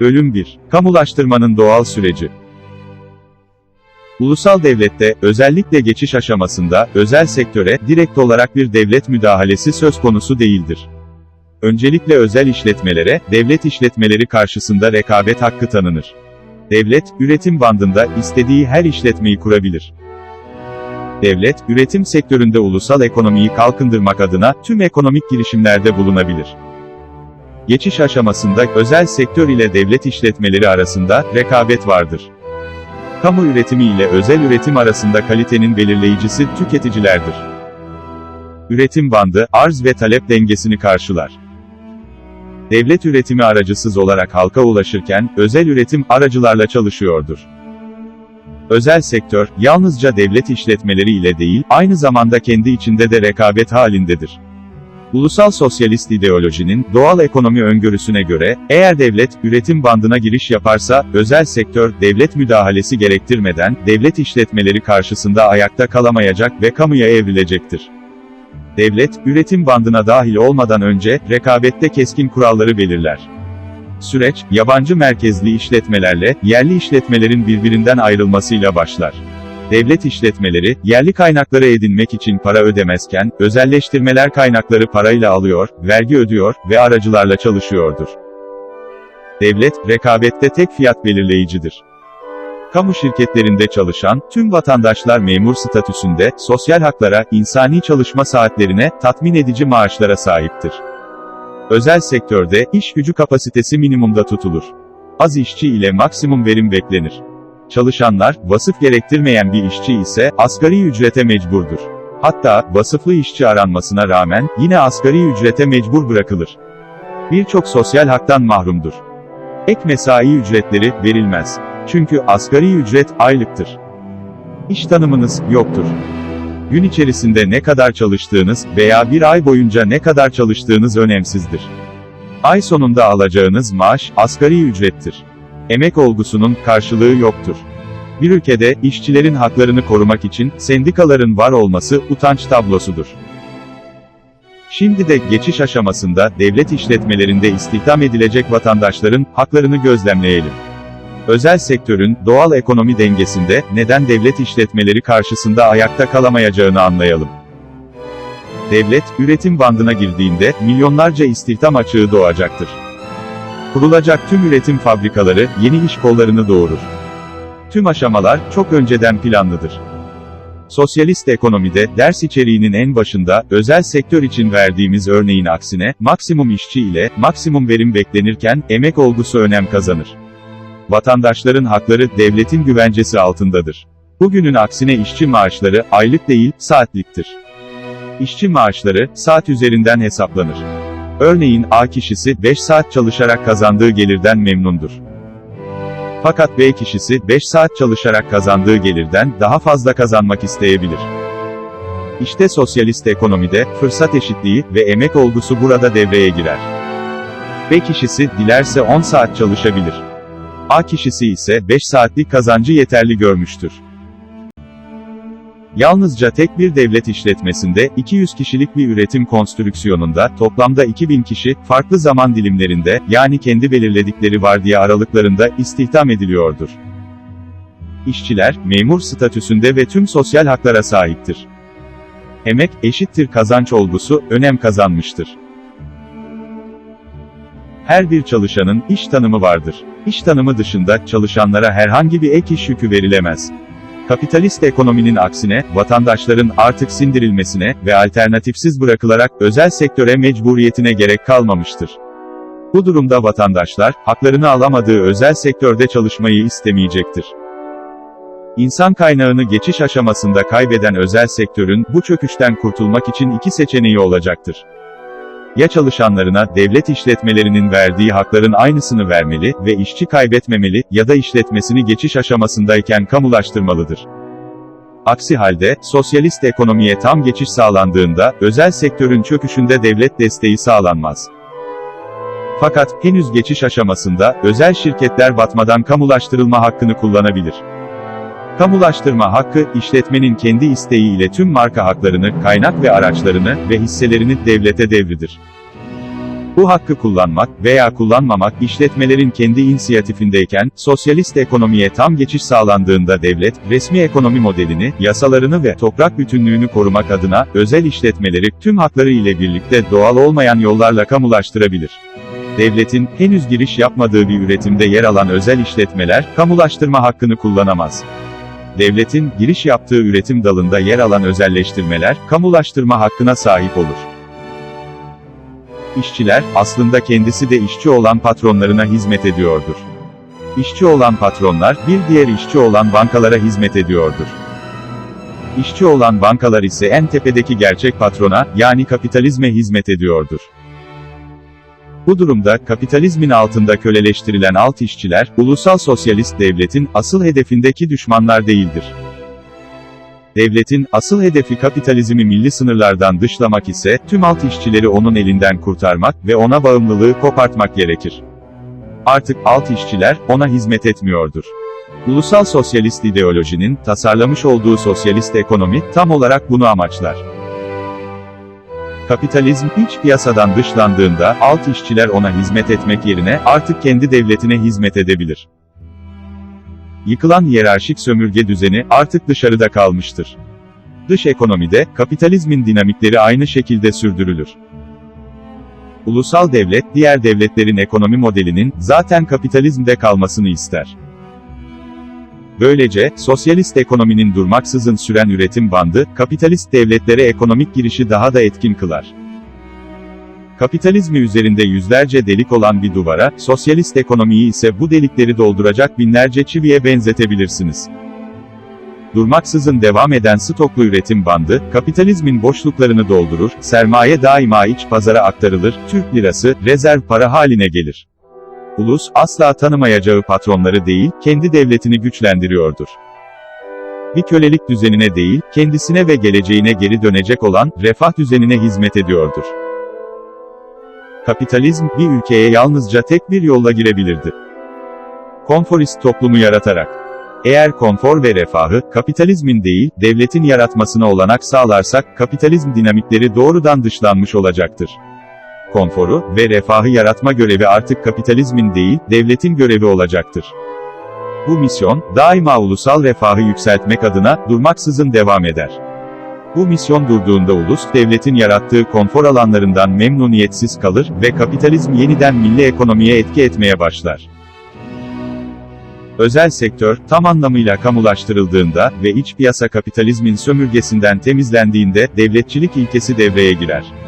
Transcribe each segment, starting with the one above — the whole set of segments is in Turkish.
Bölüm 1. Kamulaştırmanın doğal süreci. Ulusal devlette, özellikle geçiş aşamasında, özel sektöre, direkt olarak bir devlet müdahalesi söz konusu değildir. Öncelikle özel işletmelere, devlet işletmeleri karşısında rekabet hakkı tanınır. Devlet, üretim bandında, istediği her işletmeyi kurabilir. Devlet, üretim sektöründe ulusal ekonomiyi kalkındırmak adına, tüm ekonomik girişimlerde bulunabilir. Geçiş aşamasında, özel sektör ile devlet işletmeleri arasında, rekabet vardır. Kamu üretimi ile özel üretim arasında kalitenin belirleyicisi, tüketicilerdir. Üretim bandı, arz ve talep dengesini karşılar. Devlet üretimi aracısız olarak halka ulaşırken, özel üretim, aracılarla çalışıyordur. Özel sektör, yalnızca devlet işletmeleri ile değil, aynı zamanda kendi içinde de rekabet halindedir. Ulusal sosyalist ideolojinin, doğal ekonomi öngörüsüne göre, eğer devlet, üretim bandına giriş yaparsa, özel sektör, devlet müdahalesi gerektirmeden, devlet işletmeleri karşısında ayakta kalamayacak ve kamuya evrilecektir. Devlet, üretim bandına dahil olmadan önce, rekabette keskin kuralları belirler. Süreç, yabancı merkezli işletmelerle, yerli işletmelerin birbirinden ayrılmasıyla başlar. Devlet işletmeleri, yerli kaynakları edinmek için para ödemezken, özelleştirmeler kaynakları parayla alıyor, vergi ödüyor ve aracılarla çalışıyordur. Devlet, rekabette tek fiyat belirleyicidir. Kamu şirketlerinde çalışan, tüm vatandaşlar memur statüsünde, sosyal haklara, insani çalışma saatlerine, tatmin edici maaşlara sahiptir. Özel sektörde, iş gücü kapasitesi minimumda tutulur. Az işçi ile maksimum verim beklenir. Çalışanlar, vasıf gerektirmeyen bir işçi ise, asgari ücrete mecburdur. Hatta, vasıflı işçi aranmasına rağmen, yine asgari ücrete mecbur bırakılır. Birçok sosyal haktan mahrumdur. Ek mesai ücretleri, verilmez. Çünkü asgari ücret, aylıktır. İş tanımınız, yoktur. Gün içerisinde ne kadar çalıştığınız veya bir ay boyunca ne kadar çalıştığınız önemsizdir. Ay sonunda alacağınız maaş, asgari ücrettir. Emek olgusunun karşılığı yoktur. Bir ülkede, işçilerin haklarını korumak için, sendikaların var olması, utanç tablosudur. Şimdi de, geçiş aşamasında, devlet işletmelerinde istihdam edilecek vatandaşların, haklarını gözlemleyelim. Özel sektörün, doğal ekonomi dengesinde, neden devlet işletmeleri karşısında ayakta kalamayacağını anlayalım. Devlet, üretim bandına girdiğinde, milyonlarca istihdam açığı doğacaktır. Kurulacak tüm üretim fabrikaları, yeni iş kollarını doğurur. Tüm aşamalar, çok önceden planlıdır. Sosyalist ekonomide, ders içeriğinin en başında, özel sektör için verdiğimiz örneğin aksine, maksimum işçi ile, maksimum verim beklenirken, emek olgusu önem kazanır. Vatandaşların hakları, devletin güvencesi altındadır. Bugünün aksine işçi maaşları, aylık değil, saatliktir. İşçi maaşları, saat üzerinden hesaplanır. Örneğin, A kişisi, 5 saat çalışarak kazandığı gelirden memnundur. Fakat B kişisi, 5 saat çalışarak kazandığı gelirden, daha fazla kazanmak isteyebilir. İşte sosyalist ekonomide, fırsat eşitliği ve emek olgusu burada devreye girer. B kişisi, dilerse 10 saat çalışabilir. A kişisi ise 5 saatlik kazancı yeterli görmüştür. Yalnızca tek bir devlet işletmesinde, 200 kişilik bir üretim konstrüksiyonunda, toplamda 2000 kişi, farklı zaman dilimlerinde, yani kendi belirledikleri vardiya aralıklarında, istihdam ediliyordur. İşçiler, memur statüsünde ve tüm sosyal haklara sahiptir. Emek, eşittir kazanç olgusu, önem kazanmıştır. Her bir çalışanın, iş tanımı vardır. İş tanımı dışında, çalışanlara herhangi bir ek iş yükü verilemez. Kapitalist ekonominin aksine, vatandaşların artık sindirilmesine ve alternatifsiz bırakılarak özel sektöre mecburiyetine gerek kalmamıştır. Bu durumda vatandaşlar, haklarını alamadığı özel sektörde çalışmayı istemeyecektir. İnsan kaynağını geçiş aşamasında kaybeden özel sektörün, bu çöküşten kurtulmak için iki seçeneği olacaktır. Ya çalışanlarına, devlet işletmelerinin verdiği hakların aynısını vermeli ve işçi kaybetmemeli, ya da işletmesini geçiş aşamasındayken kamulaştırmalıdır. Aksi halde, sosyalist ekonomiye tam geçiş sağlandığında, özel sektörün çöküşünde devlet desteği sağlanmaz. Fakat, henüz geçiş aşamasında, özel şirketler batmadan kamulaştırılma hakkını kullanabilir. Kamulaştırma hakkı, işletmenin kendi isteği ile tüm marka haklarını, kaynak ve araçlarını ve hisselerini devlete devridir. Bu hakkı kullanmak veya kullanmamak işletmelerin kendi inisiyatifindeyken, sosyalist ekonomiye tam geçiş sağlandığında devlet, resmi ekonomi modelini, yasalarını ve toprak bütünlüğünü korumak adına, özel işletmeleri, tüm hakları ile birlikte doğal olmayan yollarla kamulaştırabilir. Devletin, henüz giriş yapmadığı bir üretimde yer alan özel işletmeler, kamulaştırma hakkını kullanamaz. Devletin, giriş yaptığı üretim dalında yer alan özelleştirmeler, kamulaştırma hakkına sahip olur. İşçiler, aslında kendisi de işçi olan patronlarına hizmet ediyordur. İşçi olan patronlar, bir diğer işçi olan bankalara hizmet ediyordur. İşçi olan bankalar ise en tepedeki gerçek patrona, yani kapitalizme hizmet ediyordur. Bu durumda, kapitalizmin altında köleleştirilen alt işçiler, ulusal sosyalist devletin, asıl hedefindeki düşmanlar değildir. Devletin, asıl hedefi kapitalizmi milli sınırlardan dışlamak ise, tüm alt işçileri onun elinden kurtarmak ve ona bağımlılığı kopartmak gerekir. Artık, alt işçiler, ona hizmet etmiyordur. Ulusal sosyalist ideolojinin, tasarlamış olduğu sosyalist ekonomi, tam olarak bunu amaçlar. Kapitalizm, iç piyasadan dışlandığında, alt işçiler ona hizmet etmek yerine, artık kendi devletine hizmet edebilir. Yıkılan hiyerarşik sömürge düzeni, artık dışarıda kalmıştır. Dış ekonomide, kapitalizmin dinamikleri aynı şekilde sürdürülür. Ulusal devlet, diğer devletlerin ekonomi modelinin, zaten kapitalizmde kalmasını ister. Böylece, sosyalist ekonominin durmaksızın süren üretim bandı, kapitalist devletlere ekonomik girişi daha da etkin kılar. Kapitalizmi üzerinde yüzlerce delik olan bir duvara, sosyalist ekonomiyi ise bu delikleri dolduracak binlerce çiviye benzetebilirsiniz. Durmaksızın devam eden stoklu üretim bandı, kapitalizmin boşluklarını doldurur, sermaye daima iç pazara aktarılır, Türk lirası, rezerv para haline gelir. Ulus, asla tanımayacağı patronları değil, kendi devletini güçlendiriyordur. Bir kölelik düzenine değil, kendisine ve geleceğine geri dönecek olan, refah düzenine hizmet ediyordur. Kapitalizm, bir ülkeye yalnızca tek bir yolla girebilirdi. Konforist toplumu yaratarak. Eğer konfor ve refahı, kapitalizmin değil, devletin yaratmasına olanak sağlarsak, kapitalizm dinamikleri doğrudan dışlanmış olacaktır. Konforu ve refahı yaratma görevi artık kapitalizmin değil, devletin görevi olacaktır. Bu misyon, daima ulusal refahı yükseltmek adına, durmaksızın devam eder. Bu misyon durduğunda ulus, devletin yarattığı konfor alanlarından memnuniyetsiz kalır ve kapitalizm yeniden milli ekonomiye etki etmeye başlar. Özel sektör, tam anlamıyla kamulaştırıldığında ve iç piyasa kapitalizmin sömürgesinden temizlendiğinde, devletçilik ilkesi devreye girer.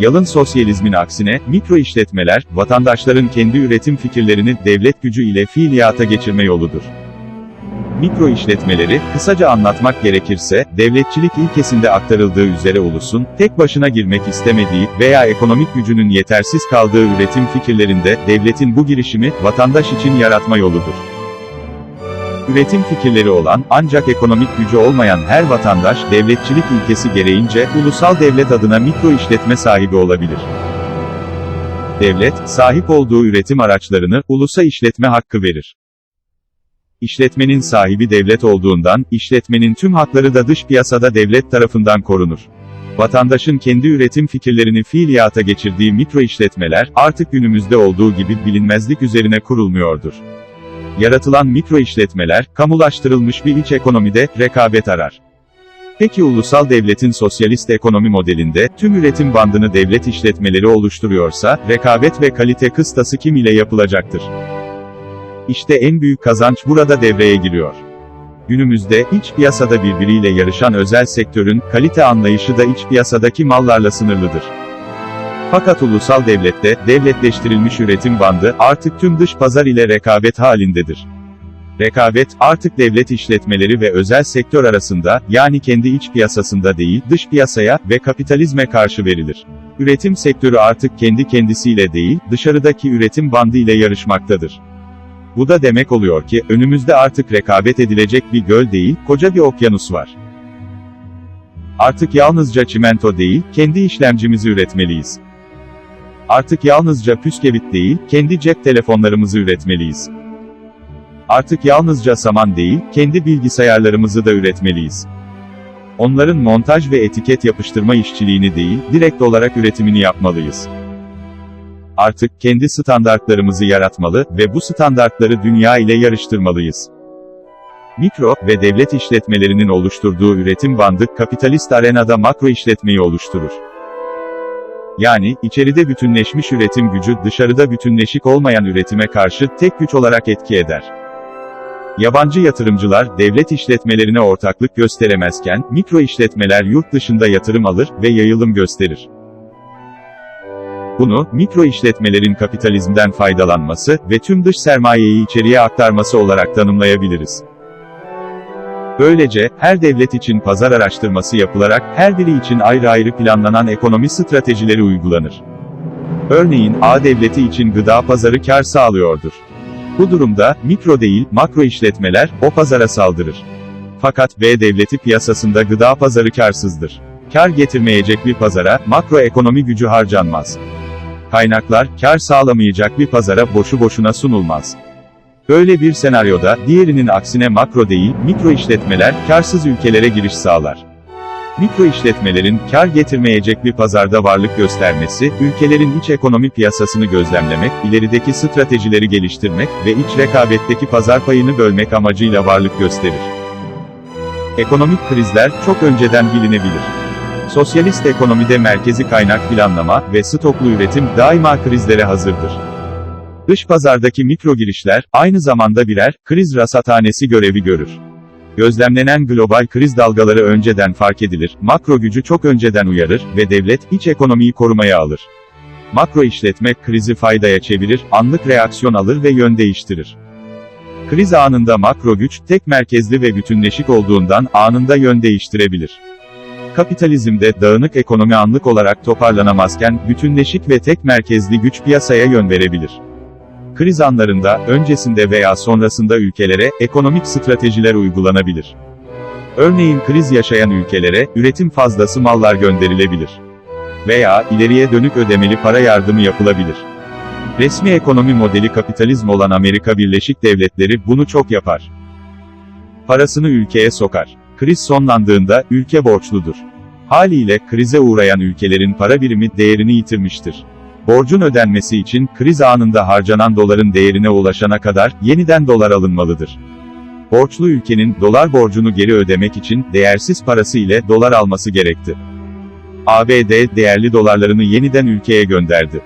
Yalın sosyalizmin aksine, mikro işletmeler, vatandaşların kendi üretim fikirlerini devlet gücü ile fiiliyata geçirme yoludur. Mikro işletmeleri, kısaca anlatmak gerekirse, devletçilik ilkesinde aktarıldığı üzere ulusun, tek başına girmek istemediği veya ekonomik gücünün yetersiz kaldığı üretim fikirlerinde, devletin bu girişimi, vatandaş için yaratma yoludur. Üretim fikirleri olan, ancak ekonomik gücü olmayan her vatandaş, devletçilik ilkesi gereğince, ulusal devlet adına mikro işletme sahibi olabilir. Devlet, sahip olduğu üretim araçlarını, ulusa işletme hakkı verir. İşletmenin sahibi devlet olduğundan, işletmenin tüm hakları da dış piyasada devlet tarafından korunur. Vatandaşın kendi üretim fikirlerini fiiliyata geçirdiği mikro işletmeler, artık günümüzde olduğu gibi bilinmezlik üzerine kurulmuyordur. Yaratılan mikro işletmeler, kamulaştırılmış bir iç ekonomide, rekabet arar. Peki ulusal devletin sosyalist ekonomi modelinde, tüm üretim bandını devlet işletmeleri oluşturuyorsa, rekabet ve kalite kıstası kim ile yapılacaktır? İşte en büyük kazanç burada devreye giriyor. Günümüzde, iç piyasada birbiriyle yarışan özel sektörün, kalite anlayışı da iç piyasadaki mallarla sınırlıdır. Fakat ulusal devlette, devletleştirilmiş üretim bandı, artık tüm dış pazar ile rekabet halindedir. Rekabet, artık devlet işletmeleri ve özel sektör arasında, yani kendi iç piyasasında değil, dış piyasaya ve kapitalizme karşı verilir. Üretim sektörü artık kendi kendisiyle değil, dışarıdaki üretim bandı ile yarışmaktadır. Bu da demek oluyor ki, önümüzde artık rekabet edilecek bir göl değil, koca bir okyanus var. Artık yalnızca çimento değil, kendi işlemcimizi üretmeliyiz. Artık yalnızca püskevit değil, kendi cep telefonlarımızı üretmeliyiz. Artık yalnızca saman değil, kendi bilgisayarlarımızı da üretmeliyiz. Onların montaj ve etiket yapıştırma işçiliğini değil, direkt olarak üretimini yapmalıyız. Artık kendi standartlarımızı yaratmalı ve bu standartları dünya ile yarıştırmalıyız. Mikro ve devlet işletmelerinin oluşturduğu üretim bandı kapitalist arenada makro işletmeyi oluşturur. Yani, içeride bütünleşmiş üretim gücü dışarıda bütünleşik olmayan üretime karşı tek güç olarak etki eder. Yabancı yatırımcılar, devlet işletmelerine ortaklık gösteremezken, mikro işletmeler yurt dışında yatırım alır ve yayılım gösterir. Bunu, mikro işletmelerin kapitalizmden faydalanması ve tüm dış sermayeyi içeriye aktarması olarak tanımlayabiliriz. Böylece, her devlet için pazar araştırması yapılarak, her biri için ayrı ayrı planlanan ekonomi stratejileri uygulanır. Örneğin, A devleti için gıda pazarı kar sağlıyordur. Bu durumda, mikro değil, makro işletmeler, o pazara saldırır. Fakat B devleti piyasasında gıda pazarı karsızdır. Kar getirmeyecek bir pazara, makro ekonomi gücü harcanmaz. Kaynaklar, kar sağlamayacak bir pazara boşu boşuna sunulmaz. Böyle bir senaryoda, diğerinin aksine makro değil, mikro işletmeler, karsız ülkelere giriş sağlar. Mikro işletmelerin, kar getirmeyecek bir pazarda varlık göstermesi, ülkelerin iç ekonomi piyasasını gözlemlemek, ilerideki stratejileri geliştirmek ve iç rekabetteki pazar payını bölmek amacıyla varlık gösterir. Ekonomik krizler, çok önceden bilinebilir. Sosyalist ekonomide merkezi kaynak planlama ve stoklu üretim daima krizlere hazırdır. Dış pazardaki mikro girişler, aynı zamanda birer, kriz rasathanesi görevi görür. Gözlemlenen global kriz dalgaları önceden fark edilir, makro gücü çok önceden uyarır ve devlet, iç ekonomiyi korumaya alır. Makro işletme, krizi faydaya çevirir, anlık reaksiyon alır ve yön değiştirir. Kriz anında makro güç, tek merkezli ve bütünleşik olduğundan, anında yön değiştirebilir. Kapitalizmde, dağınık ekonomi anlık olarak toparlanamazken, bütünleşik ve tek merkezli güç piyasaya yön verebilir. Kriz anlarında, öncesinde veya sonrasında ülkelere, ekonomik stratejiler uygulanabilir. Örneğin kriz yaşayan ülkelere, üretim fazlası mallar gönderilebilir. Veya, ileriye dönük ödemeli para yardımı yapılabilir. Resmi ekonomi modeli kapitalizm olan Amerika Birleşik Devletleri bunu çok yapar. Parasını ülkeye sokar. Kriz sonlandığında, ülke borçludur. Haliyle, krize uğrayan ülkelerin para birimi değerini yitirmiştir. Borcun ödenmesi için, kriz anında harcanan doların değerine ulaşana kadar, yeniden dolar alınmalıdır. Borçlu ülkenin, dolar borcunu geri ödemek için, değersiz parası ile dolar alması gerekti. ABD, değerli dolarlarını yeniden ülkeye gönderdi.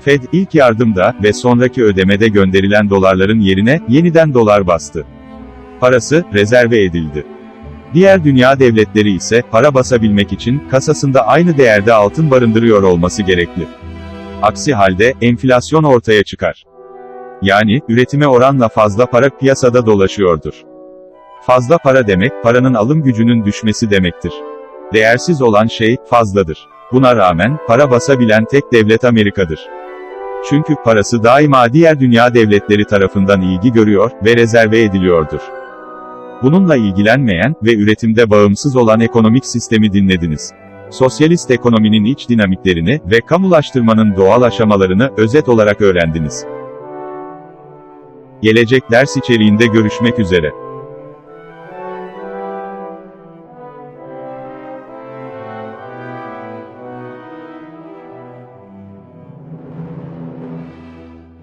Fed, ilk yardımda ve sonraki ödemede gönderilen dolarların yerine, yeniden dolar bastı. Parası, rezerve edildi. Diğer dünya devletleri ise, para basabilmek için, kasasında aynı değerde altın barındırıyor olması gerekli. Aksi halde, enflasyon ortaya çıkar. Yani, üretime oranla fazla para piyasada dolaşıyordur. Fazla para demek, paranın alım gücünün düşmesi demektir. Değersiz olan şey, fazladır. Buna rağmen, para basabilen tek devlet Amerika'dır. Çünkü parası daima diğer dünya devletleri tarafından ilgi görüyor ve rezerve ediliyordur. Bununla ilgilenmeyen ve üretimde bağımsız olan ekonomik sistemi dinlediniz. Sosyalist ekonominin iç dinamiklerini ve kamulaştırmanın doğal aşamalarını özet olarak öğrendiniz. Gelecek ders içeriğinde görüşmek üzere.